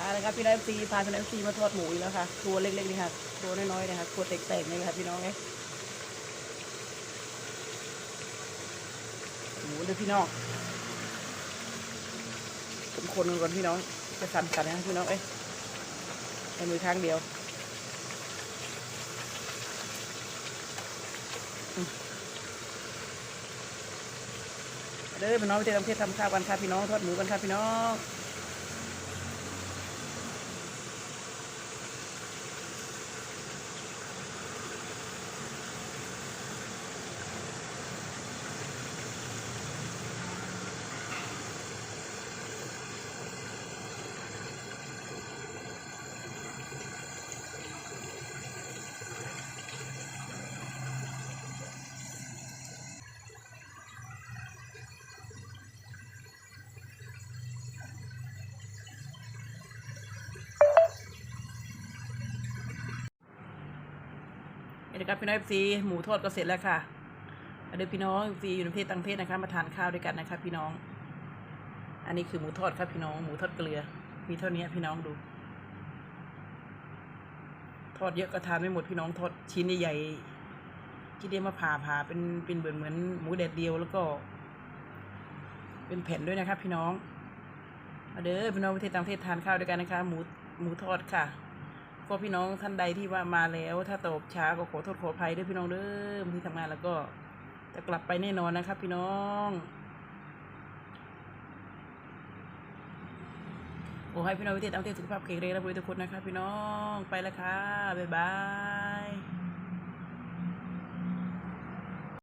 มาเลยครับพี่น้องเอฟซีพาพี่น้องเอฟซีมาทอดหมูอีกแล้วค่ะตัวเล็กๆนี่ค่ะตัวน้อยๆนะคะตัวแตกๆนี่ค่ะพี่น้องเอ้ยหมูเลยพี่น้องผมคนก่อนพี่น้องจะสั่นกันนะพี่น้องเอ้ยในมือข้างเดียวเด้อพี่น้องไปเที่ยวทำเพชรทำข้าวกันค่ะพี่น้องทอดหมูกันค่ะพี่น้อง นี่นะครับพี่น้องเอฟซีหมูทอดก็เสร็จแล้วค่ะเอาเดี๋ยวพี่น้องซีอยู่ในประเทศต่างประเทศนะคะมาทานข้าวด้วยกันนะคะพี่น้อง อันนี้คือหมูทอดครับพี่น้องหมูทอดเกลือ มีเท่านี้พี่น้องดู ทอดเยอะก็ทานไม่หมดพี่น้องทอดชิ้นใหญ่ๆที่เดียมาผ่าผ่าเป็นเป็นเหมือนเหมือนหมูแดดเดียวแล้วก็ เป็นแผ่นด้วยนะครับพี่น้องเอาเด้อพี่น้องประเทศต่างประเทศทานข้าวด้วยกันนะคะ หมูหมูทอดค่ะ ก็พี่น้องท่านใดที่ว่ามาแล้ว ถ้าตอบช้าก็ขอโทษขออภัยด้วยพี่น้องเด้อบางที่ทำงานแล้วก็จะกลับไปแน่นอนนะครับ พี่น้องโอ้ให้พี่น้องวิเทศเอาเทศสุขภาพแข็งแรงและบริสุทธิ์ทุกคนนะครับพี่น้องไปแล้วค่ะบ๊ายบาย